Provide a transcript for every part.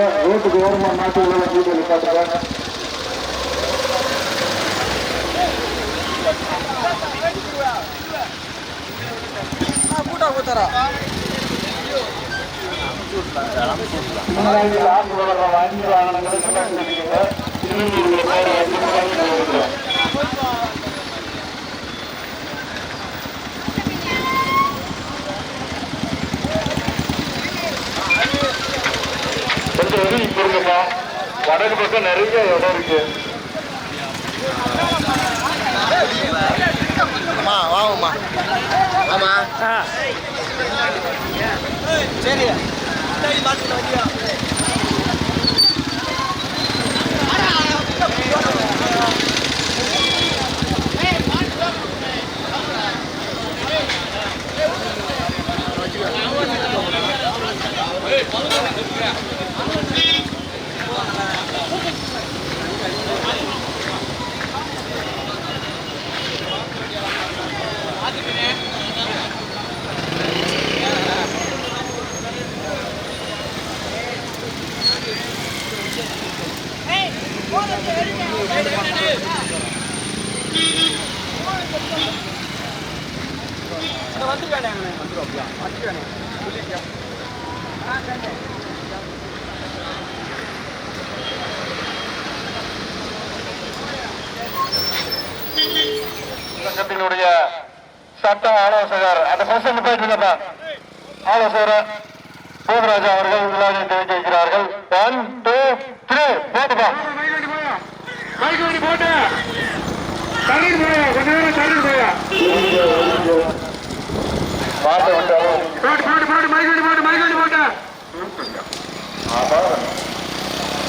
நிப்பாட்டுங்க ரோட்டுக்கு ஓரமாக மாற்றி உள்ள வீட்டை நிப்பாட்டுங்க கூட்டா கூத்தாரா வண்டி வாகனங்களை நிப்பாட்டிருக்கீங்க திருநெல்வேலி பேர் வண்டி போகுது கொஞ்சம் வெளியே போடுங்கப்பா வடக்கு பக்கம் நிறைய இடம் இருக்கு. வாங்கம்மா ஆமா சரி. பர்சன் போயிட்டு இருந்தப்பா ஆலோசகர் போகராஜா அவர்கள் விழாவை துவக்கி வைக்கிறார்கள் ஒன் டூ த்ரீ போட்டுப்பா போட்டு தண்ணீர் போயா கொஞ்ச நேரம் தண்ணீர் போயா மாட்ட வந்தாலும் போட்டு போட்டு. போட்டு மைக் போட்டு மைக் போட்டு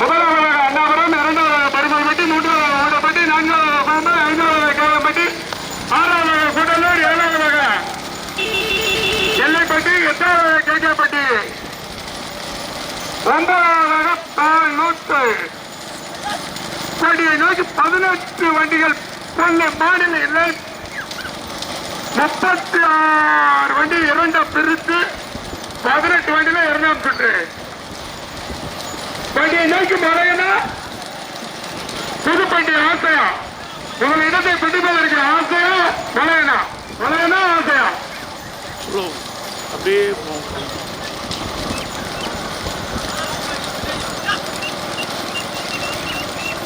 முதலாவதாக அண்ணாபுரம் இரண்டாவது பருமல்பட்டி மூன்றாவது ஓடப்பட்டி நான்காவது பாம்பு ஐந்தாவது கேவலப்பட்டி ஆறாவது கூடலூர் ஏழாவதாக எல்லைப்பட்டி எட்டாவது கேட்கப்பட்டி ஒன்பதாவதாக பாலூத்து நோக்கி பதினெட்டு வண்டிகள் கொல்ல மாநில இல்லை முப்பத்தி ஆறு வண்டி இரண்டா பிரித்து பதினெட்டு வண்டியில இரண்டாம் சுற்று. வண்டியை நோக்கி மறையனா புதுப்பட்டி ஆசையா? உங்கள் இடத்தை பிடிப்பதற்கு ஆசையா? மலையனா? மலையனா ஆசையா? அப்படியே போகும்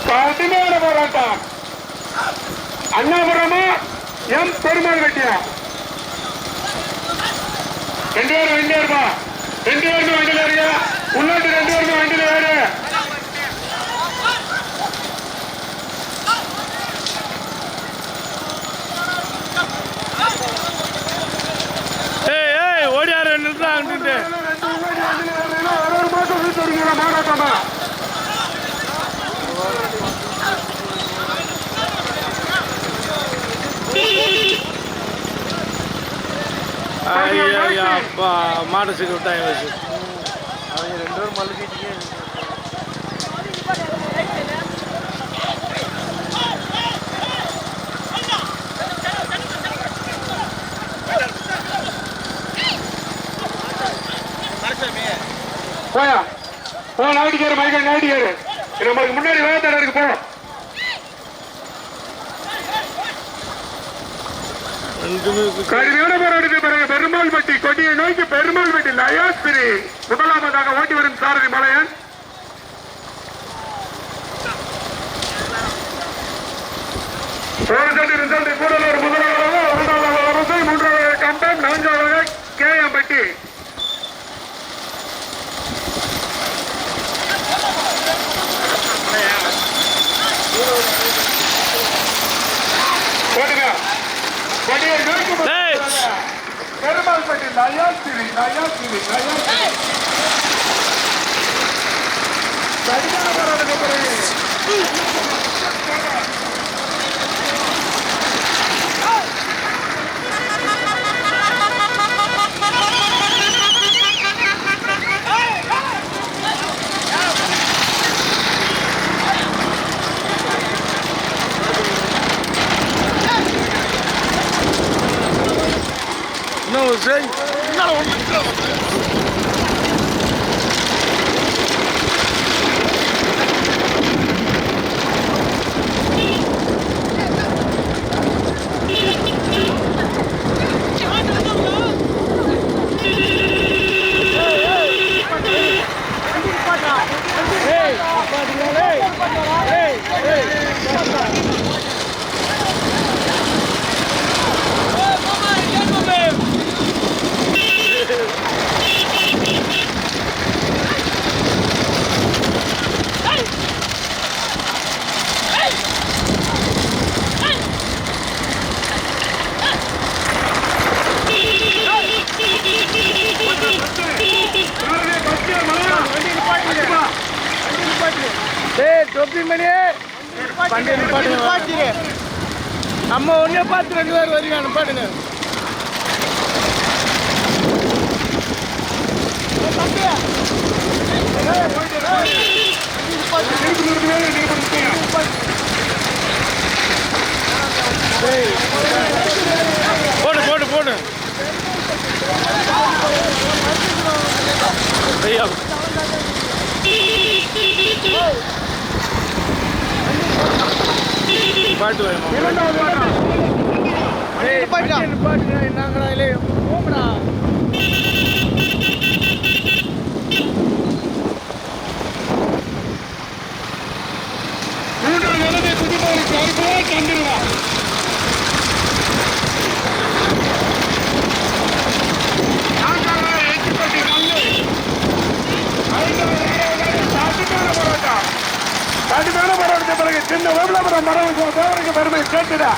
கடுமையான போராட்டம். அண்ணாபுரமா எம் பெருமாள் வெட்டியா? ரெண்டு பேரும் ரெண்டு பேருமா ரெண்டு பேருமே வண்டியில் ஏறியா உள்நாட்டு ரெண்டு பேருமே வண்டியில் ஏறு ஏய் ஏய் ஓடியாரு நிறுத்தாங்கன்ட்டு ஒரு இருக்கீங்களா மாறாட்டமா ஐயா அப்பா மாடு சிக்க விட்டாங்க வச்சு அவங்க ரெண்டு பேரும் மல்லுக்கிட்டே போயா? போ நாட்டிக்காரு மைக்கா நாட்டிக்காரு நம்மளுக்கு முன்னாடி வேகத்தடை இருக்கு போ ரெண்டுமே கடுமையான போராட்டத்தை பிறகு பெருமாள்பட்டி கொடியை நோக்கி பெருமாள் பட்டி லயாஸ்திரி முதலாமதாக ஓட்டி வரும் சாரதி மலையன். ஒரு சட்டி ரிசல்ட் கூடலூர் முதலாவதாக இரண்டாவது அரசை மூன்றாவது கம்பம் நான்காவது கேஎம்பட்டி ஓட்டுங்க கொடியை நோக்கி டேய். பெருமாள்பட்டி லயாஸ்பிரி லயாஸ்பிரி லயாஸ்பிரி கடுமையான போராட்டத்தை பிறகு Nou, een zee. Nou, een zee. Hey! பார்த்து ரெண்டு பேர் வரீங்க நிப்பாட்டுங்க போடு போடு போடு. ஐயா. பாட்டு வேணும் கடுமையான போராட்டம் கடுமையான போராட்டத்தை பிறகு சின்ன ஓபலாபுரம் மரம் பெருமை கேட்டுடா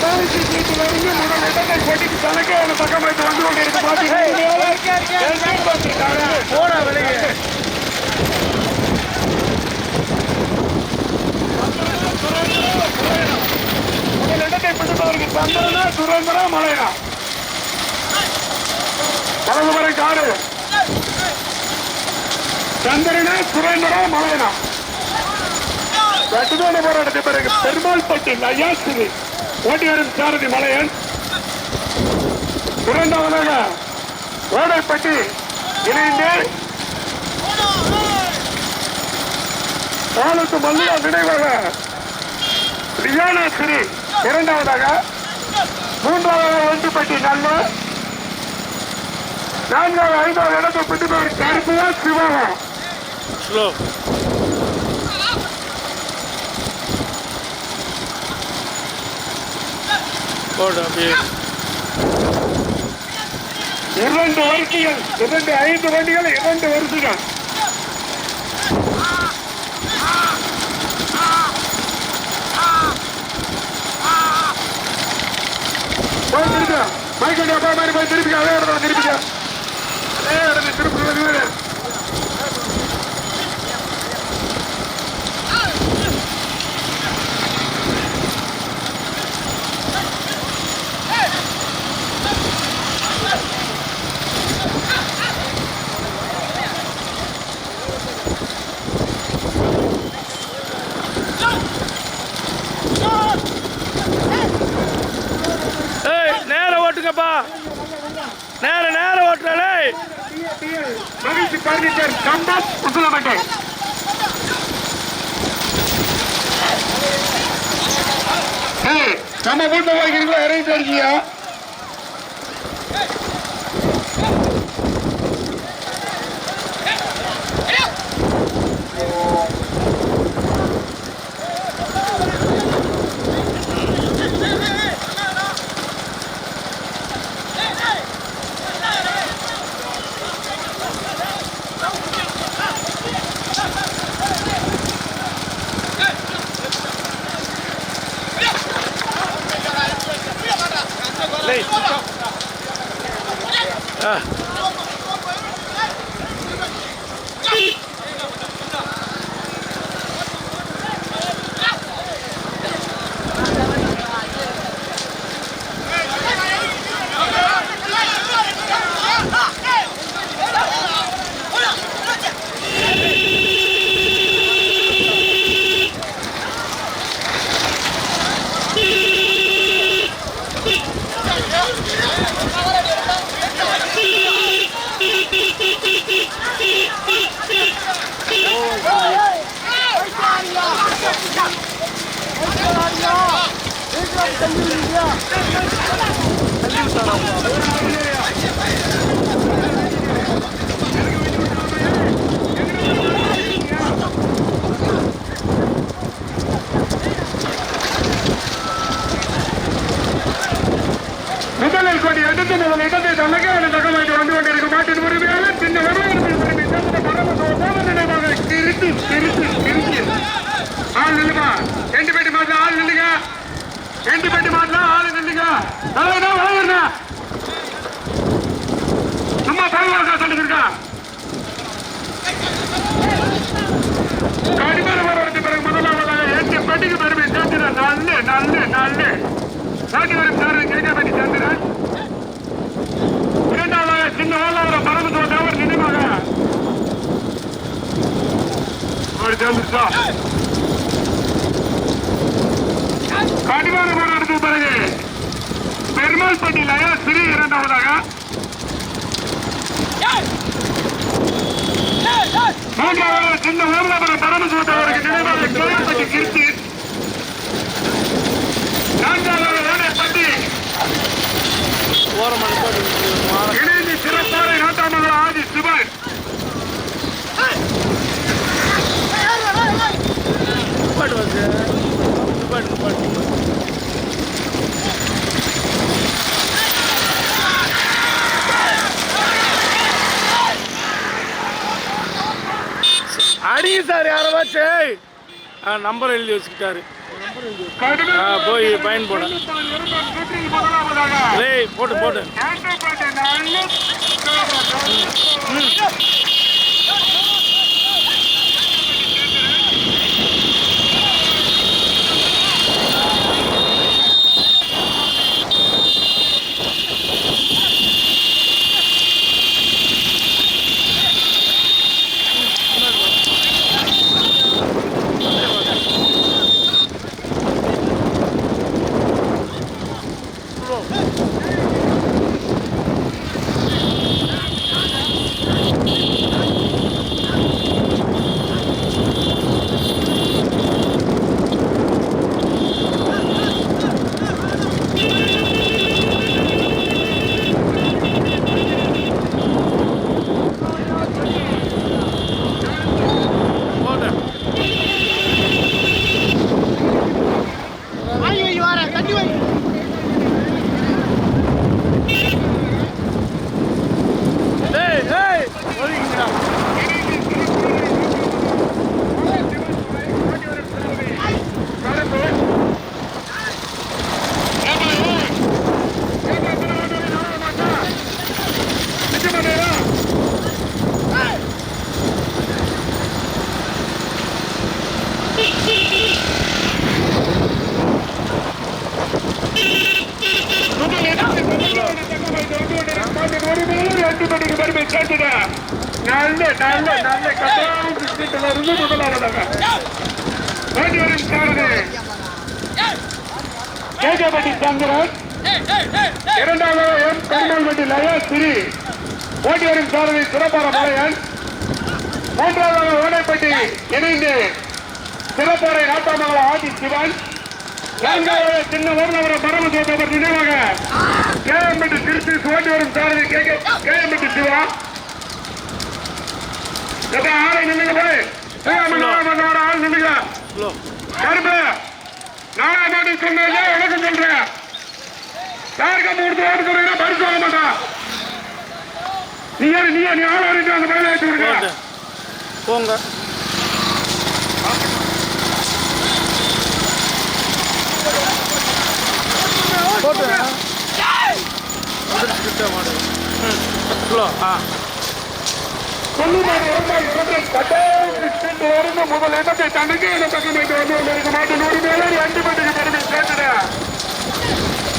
ரெண்டாயிரத்தி சீட்டிலிருந்து முதல் இடத்தை போட்டிக்கு தனக்கே அந்த வந்து கொண்டிருக்க பார்த்தீங்கன்னா போடா வெளியே முதல் இடத்தை பிடிப்பதற்கு சந்திரனா சுரேந்திரா மலையா வலதுமுறை காடு சந்திரனா சுரேந்திரா கட்டுமான போராட்டத்தை பிறகு பெருமாள் பட்டி ஐயாசிரி ஓட்டி வரும் சாரதி மலையன். இரண்டாவதாக ஓடைப்பட்டி இணைந்து பாலத்து மல்லியா நினைவாக ரியானா சிறி இரண்டாவதாக மூன்றாவதாக ஒன்றுப்பட்டி நல்ல. நான்காவது ஐந்தாவது இடத்தை பிடிப்பவர் கருப்புவா சிவாவா ஸ்லோ போடு அப்படியே இரண்டு வரிசைகள் இரண்டு ஐந்து வண்டிகள் இரண்டு வரிசைகள். போய் திருப்பி மைக்கோட்டி அப்பா மாதிரி போய் திருப்பிக்க. அதே இடத்துல திருப்பிக்க அதே இடத்துல திருப்பி ஏய் நேரம் ஓட்டுங்கப்பா நேர நேரம் ஓட்டுறே மகிழ்ச்சி பர்னிச்சர் கம்பம் உசிலமட்டை ஏய், நம்ம வீட்டுல வாங்கிருக்கீங்களா இறங்கிட்டு இருக்கீங்க ஆ Yeah. முதலில் கொடி அடுத்து முதல் இடத்தை தனக்கான தகவல் காட்டின் கொண்டிருக்கும் மாட்டின் உரிமையாளர் பின்ன வரவேற்பில் உரிமை தந்த பரமசோதன நினைவாக திருத்தி திருத்தி திருத்தி ஆள் நில்லுமா எண்டு பெட்டி மாட்டல ஆள் நில்லுங்க. எண்டு பெட்டி மாட்டல ஆள் நில்லுங்க. தலைவனா வளர்னா சும்மா சொல்லிருக்கா கடிமர பிறகு முதலாவதாக எட்டு பெட்டிக்கு பெருமை. நல்ல நல்ல நல்ல. நாட்டி வரும் சார் கேட்கப்பட்டி சந்திரன் இரண்டாவதாக சின்ன ஓலாவரம் பரமத்துவ தேவர் நினைவாக ஒரு சேர்ந்துருச்சா கடிவார போராட்டத்துக்கு பிறகு பெருமாள் பட்டியல சிறி இரண்டாவதாக மூன்றாவதாக சின்ன ஓலாவரம் பரமத்துவ தேவருக்கு நினைவாக கேள்விப்பட்டி கிருத்தி ஓடைப்பட்டி இணைந்து ஆதி சிவன் நிப்பாட்டு வந்து நிப்பாட்டு நிப்பாட்டு அடிங்க சார் யாராச்சும் ஆ நம்பர் எழுதி வச்சுக்கிட்டாரு. போய் பயன் போட. போட்டு போட்டு. நல்ல நல்ல நல்ல கட்டாயம் இருந்து முதலாவதாக. வேண்டி வரும் சாரதி கேஜபதி சந்திரன் இரண்டாவது எம் பெருமாள்பட்டி லயா சிறி ஓட்டி வரும் சாரதி சிறப்பான மலையன். மூன்றாவது ஓனைப்பட்டி இணைந்து சிறப்பாறை நாட்டாமங்கல ஆதி சிவன். நான்காவது சின்ன ஊர்நகர பரமசோதவர் நினைவாக. கேஎம்பட்டி திருச்சி ஓட்டி வரும் சாரதி கே கேஎம்பட்டி சிவா. எப்ப ஆளை நின்னுங்க போய். சிவகாமன் ஆள் நின்னுங்க கருப்பு சொன்னதே உனக்கு சொல்றேன் யாருக்கு மூணு ஓட்டு சொல்றீங்கன்னா பரிசு வாங்க மாட்டான் நீ நீ நீ ஆள் அந்த விடுங்க. போங்க. போட்டு. மாடு ஆ. சொல்லுமாறு வருமாறு சொல்றேன் கட்டாயம் டிஸ்ட்ரிக்ட் வருந்து முதல் இடத்தை தனக்கு இந்த பக்கமைக்கு வந்து கொண்டிருக்க மாட்டேன் நூறு மேலே ரெண்டு பட்டுக்கு பெருமை சேர்த்துடா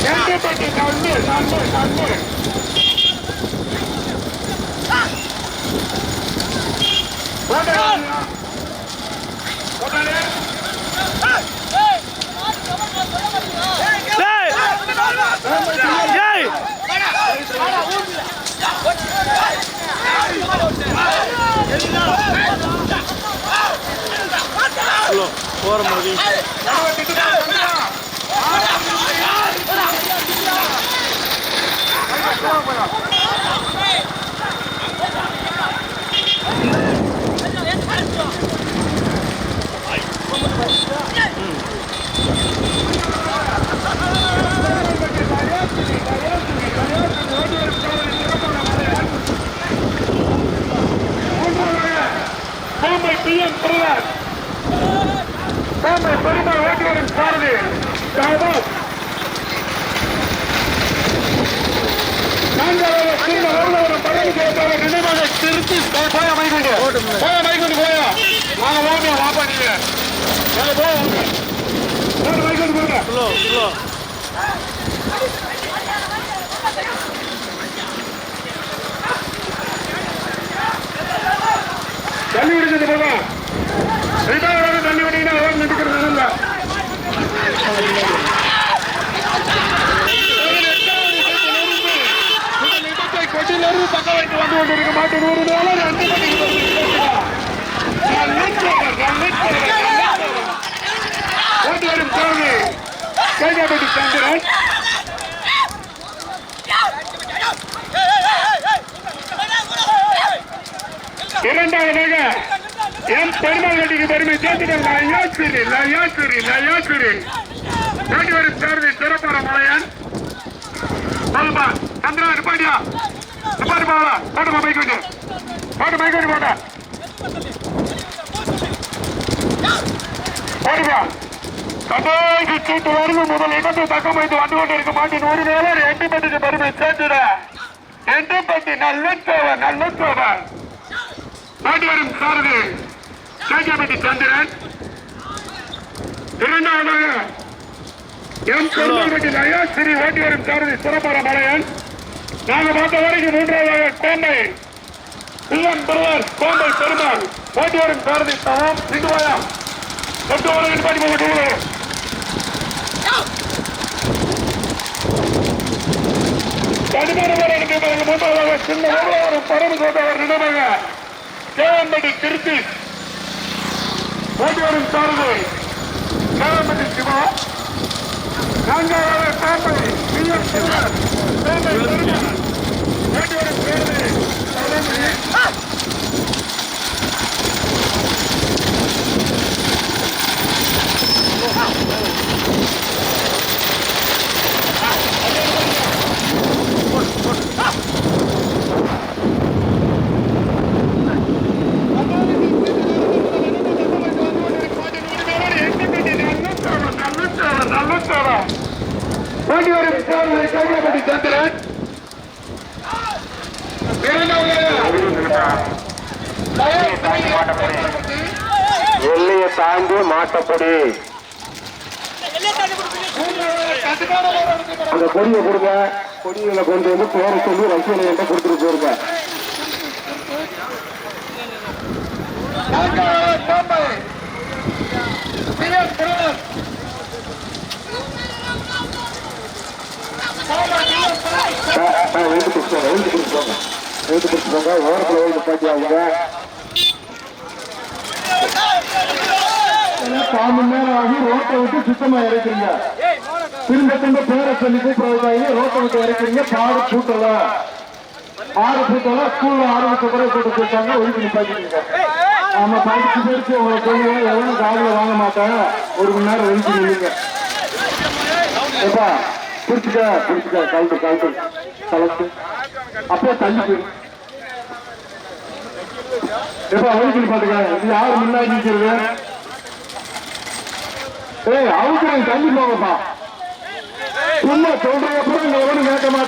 ரெண்டு பட்டு நன்று நன்று நன்று ஸ்லோ போகிற மாதிரி தள்ளி விடுச்சது போதும் தள்ளி விட்டீங்கன்னா அவன் நின்றுக்கிறது இல்லை கொச்சியிலிருந்து தக்க வைத்து வந்து கொண்டிருக்க மாட்டேன் ஒரு டாலர் அஞ்சு மணிக்கு ஓட்டு வரும் தோல்வி கேஜாபட்டி சந்திரன் இரண்டாவதாக எம் பெருமாள் கட்டிக்கு பெருமை சேர்த்துட்டாங்க லயாசிரி லயாசிரி லயாசிரி ஓட்டி வரும் சாரதி சிறப்பான மலையன். சொல்லுப்பா சந்திரா நிப்பாட்டியா? நிப்பாட்டு போகலாம். போட்டு பைக் விட்டு போட்டு பைக் விட்டு போட்ட போடுப்பா கடைசி சீட்டு வரைக்கும் முதல் இடத்தை தக்கம் வைத்து வந்து கொண்டிருக்க மாட்டேன் ஒரு வேலை எட்டு பட்டுக்கு பெருமை சேர்த்துட. எட்டு பட்டி நல்ல சேவை நல்ல சேவை ஓட்டி வரும் சாரதி. கேஜாபட்டி சந்திரன் இரண்டாவதாக எம் பெருமாள்பட்டி லயாசிரி ஓட்டி வரும் சாரதி சிறப்பான மலையன். நாங்க பார்த்த வரைக்கும் மூன்றாவதாக கோம்பை பிஎம் பிரதர் கோம்பை பெருமாள். ஓட்டி வரும் சாரதி சமம் சிந்துவாயா தொட்டு வரைக்கும் பாட்டி போட்டு பதினாறு மூன்றாவதாக சின்ன ஓடுவாரம் பரம கோட்டவர் நினைவாக கேவம்பட்டி திருச்சி ஓட்டி வரும் சாரதி. கேவம்பட்டி சிவா நான்காவது பாம்பை பிஎம் பிரதர் கோம்பை பெருமாள் ஓட்டி வரும் சாரதி சமம் ஓடி வரும் கைவிடப்பட்டி சந்திரன் எல்லையை தாண்டி மாட்டப்படி. அந்த கொடியை கொடுங்க. கொடியில கொண்டு வந்து பேர சொல்லி ரசிகனை என்ற கொடுத்துட்டு போயிருங்க. எழுந்து வீட்டுக்கு வீட்டுக்கு கொடுத்துருங்க ஓரத்தில் எழுந்து பாட்டி அவங்க கால் மணி நேரம் ஆகி ரோட்டை விட்டு சுத்தமா இறக்குறீங்க. திரும்ப திரும்ப பேரை சொல்லி கூப்பிடுறதாங்க ரோட்டை விட்டு இறக்குறீங்க. பாடு கூட்டலாம் ஆறு கூட்டலாம் ஸ்கூல்ல ஆரம்பிச்ச பிறகு கூட்ட கூட்டாங்க ஒழுங்கு நிப்பாட்டிங்க ஆமா படிச்சு படிச்சு உங்களை வாங்க மாட்டேன் ஒரு மணி நேரம் ஒழுங்கு நில்லுங்க ஏப்பா பிடிச்சிக்க பிடிச்சிக்க கழுத்து கழுத்து கலத்து அப்போ தள்ளி போயிரு. எப்பா ஒழுங்கு நிப்பாட்டுங்க இது யாரு முன்னாடி நிற்கிறது ஏய் அவுக்குறேன் தள்ளி சும்மா சொல்றதுக்கு அப்புறம் கேட்க மாட்டேன்.